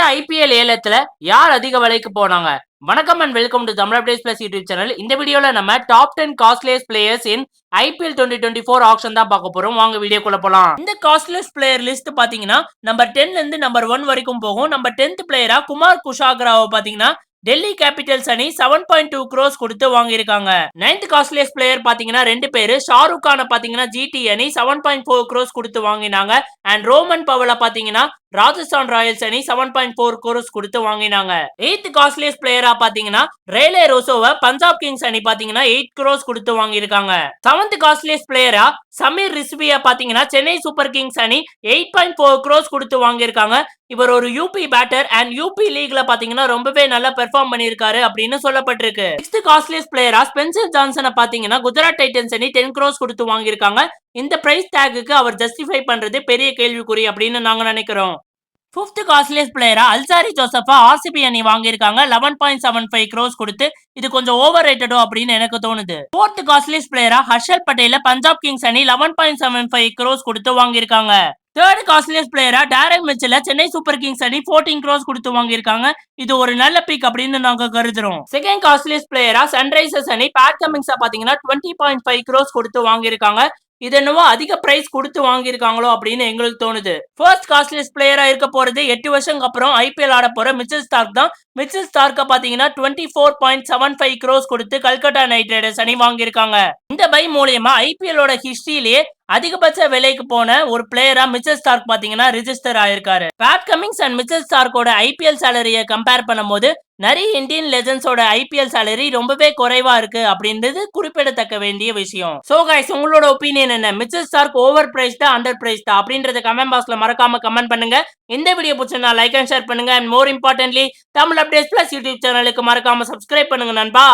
இந்த ஐபிஎல் ஏலத்துல யார் அதிக விலைக்கு போனாங்க? வணக்கம் and welcome to Tamil updates plus YouTube channel இந்த வீடியோல நம்ம top ten costliest players in IPL twenty twenty four auction தான் பார்க்க போறோம். வாங்க வீடியோக்குள்ள போலாம். இந்த காஸ்ட்லியஸ் பிளேயர் லிஸ்ட் பாத்தீங்கன்னா நம்பர் டென்ல இருந்து நம்பர் ஒன் வரைக்கும் போகும். நம்பர் டென்த் பிளேயரா குமார் குஷாகராவை பாத்தீங்கன்னா டெல்லி கேபிட்டல்ஸ் அணி செவன் பாயிண்ட் டூ க்ரோஸ் கொடுத்து வாங்கியிருக்காங்க. நைன்த் காஸ்ட்லியஸ் பிளேயர் பாத்தீங்கன்னா ரெண்டு பேரு. ஷாருக் கான பாத்தீங்கன்னா ஜிடி அணி செவன் பாயிண்ட் ஃபோர் க்ரோஸ் கொடுத்து வாங்கினாங்க. அண்ட் ரோமன் பவல பாத்தீங்கன்னா ராஜஸ்தான் ராயல்ஸ் அணி செவன் பாயிண்ட் ஃபோர் க்ரோஸ் கொடுத்து வாங்கினாங்க. எயித் காஸ்ட்லியஸ் பிளேயரா பாத்தீங்கன்னா ரேலே ரோசோவை பஞ்சாப் கிங்ஸ் அணி பாத்தீங்கன்னா எயிட் க்ரோஸ் கொடுத்து வாங்கியிருக்காங்க. செவன்த் காஸ்ட்லியஸ் பிளேயரா சமீர் ரிஸ்பியா பாத்தீங்கன்னா சென்னை சூப்பர் கிங்ஸ் அணி எயிட் பாயிண்ட் ஃபோர் க்ரோஸ் கொடுத்து வாங்கியிருக்காங்க. இவர் ஒரு யூபி பேட்டர் அண்ட் யூபி லீக்ல பாத்தீங்கன்னா ரொம்பவே நல்லா பெர்ஃபார்ம் பண்ணியிருக்காரு அப்படின்னு சொல்லப்பட்டிருக்கு. சிக்ஸ்த் காஸ்ட்லியஸ் பிளேயரா ஸ்பென்சர் ஜான்சனை பாத்தீங்கன்னா குஜராத் டைட்டன்ஸ் அணி டென் க்ரோஸ் கொடுத்து வாங்கியிருக்காங்க. இந்த பிரைஸ் டேக்குக்கு அவர் ஜஸ்டிஃபை பண்றது பெரிய கேள்விக்குறி அப்படின்னு நாங்க நினைக்கிறோம். ஃபிஃப்த் காஸ்ட்லியஸ் பிளேயரா அல்சாரி ஜோசஃபா ஆர்சிபி அணி வாங்கியிருக்காங்க. Eleven point seven five crores கொடுத்து இது கொஞ்சம் ஓவர் ரேட்டடோ அப்படின்னு எனக்கு தோணுது. ஃபோர்த் காஸ்ட்லியஸ் பிளேயரா ஹர்ஷல் பட்டேல பஞ்சாப் கிங்ஸ் அணி eleven point seven five crores கொடுத்து வாங்கியிருக்காங்க. தேர்ட் காஸ்ட்லியஸ் பிளேயரா Daryl Mitchell Chennai Super Kings அணி ஃபோர்டீன் க்ரோஸ் கொடுத்து வாங்கியிருக்காங்க. இது ஒரு நல்ல பிக் அப்படின்னு நாங்க கருதுறோம். செகண்ட் காஸ்ட்லியஸ் பிளேயரா சன்ரைசர்ஸ் அணி பேட் கமிங்ஸா பாத்தீங்கன்னா டுவெண்ட்டி பாயிண்ட் ஃபைவ் க்ரோஸ் கொடுத்து வாங்கியிருக்காங்க. இது என்னவோ அதிக பிரைஸ் கொடுத்து வாங்கியிருக்காங்களோ அப்படின்னு எங்களுக்கு தோணுது. ஃபர்ஸ்ட் காஸ்ட்லியஸ் பிளேயரா இருக்க போறது எட்டு வருஷம் அப்புறம் ஐபிஎல் ஆட போற மிச்சல் ஸ்டார்க் தான். மிச்சல் ஸ்டார்க்க பாத்தீங்கன்னா twenty four point seven five crores கொடுத்து கல்கட்டா நைட் ரைடர்ஸ் அணி வாங்கியிருக்காங்க. இந்த பை மூலியமா ஐபிஎல்லோட ஹிஸ்டரியிலேயே அதிகபட்ச விலைக்கு போன ஒரு பிளேயரா மிச்சல் ஸ்டார்க் பாத்தீங்கன்னா ரிஜிஸ்டர் ஆயிருக்காரு. பேட் கமிங்ஸ் அண்ட் மிச்சல் ஸ்டார்க்கோட ஐபிஎல் சேலரியை கம்பேர் பண்ணும்போது நிறைய இந்தியன் லெஜன்ஸோட ஐபிஎல் சேலரி ரொம்பவே குறைவா இருக்கு அப்படின்றது குறிப்பிடத்தக்க வேண்டிய விஷயம். சோ கைஸ் உங்களோட ஒப்பீனியன் என்ன? மிச்சல் ஸ்டார்க் ஓவர் பிரைஸ்டா அண்டர் பிரைஸ்டா அப்படின்றத கமெண்ட் பாக்ஸ்ல மறக்காம கமெண்ட் பண்ணுங்க. இந்த வீடியோ பிடிச்சிருந்தா லைக் அண்ட் ஷேர் பண்ணுங்க. And more importantly Tamil updates plus YouTube சேனலுக்கு மறக்காம சப்ஸ்கிரைப் பண்ணுங்க நண்பா.